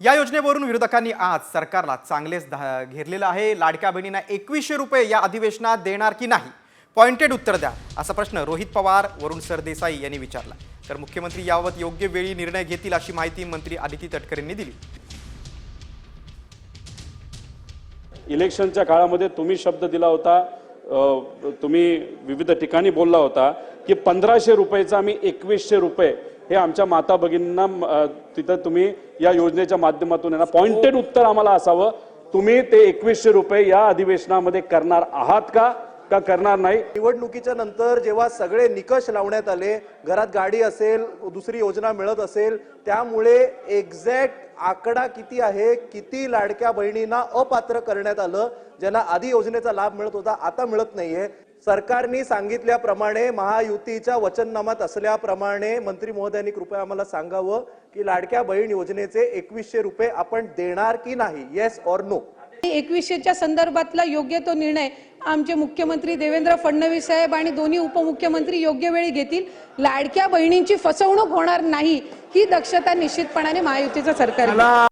या योजनेवरून विरोधकांनी आज सरकारला चांगलेच घेरलेलं आहे. लाडक्या बहिणींना एकवीसशे रुपये या अधिवेशनात देणार की नाही? पॉइंटेड उत्तर द्या असा प्रश्न रोहित पवार वरुण सरदेसाई यांनी विचारला. तर मुख्यमंत्री याबाबत योग्य वेळी निर्णय घेतील अशी माहिती मंत्री आदिती तटकरेंनी दिली. इलेक्शनच्या काळामध्ये तुम्ही शब्द दिला होता तुम्ही विविध ठिकाणी बोलला होता की पंधराशे रुपयेचा आम्ही एकवीसशे रुपये हे आमच्या माता भगिनींना तिथं तुम्ही या योजनेच्या माध्यमातून ना पॉइंटेड उत्तर आम्हाला असावं. तुम्ही ते एकवीसशे रुपये या अधिवेशनामध्ये करणार आहात का? का करणार नाही? निवडणुकीच्या नंतर जेव्हा सगळे निकष लावण्यात आले घरात गाडी असेल दुसरी योजना मिळत असेल त्यामुळे एक्झॅक्ट आकडा किती आहे किती लाडक्या बहिणींना अपात्र करण्यात आलं ज्यांना आधी योजनेचा लाभ मिळत होता आता मिळत नाहीये. सरकारने सांगितल्याप्रमाणे महायुतीच्या वचननामात असल्याप्रमाणे मंत्री महोदयांनी कृपया आम्हाला सांगावं की लाडक्या बहीण योजनेचे एकवीसशे रुपये आपण देणार की नाही? येस ऑर नो एकवीसशेच्या संदर्भातला योग्य तो निर्णय आमचे मुख्यमंत्री देवेंद्र फडणवीस साहेब आणि दोन्ही उपमुख्यमंत्री योग्य वेळी घेतील. लाडक्या बहिणींची फसवणूक होणार नाही ही दक्षता निश्चितपणाने महायुतीचं सरकार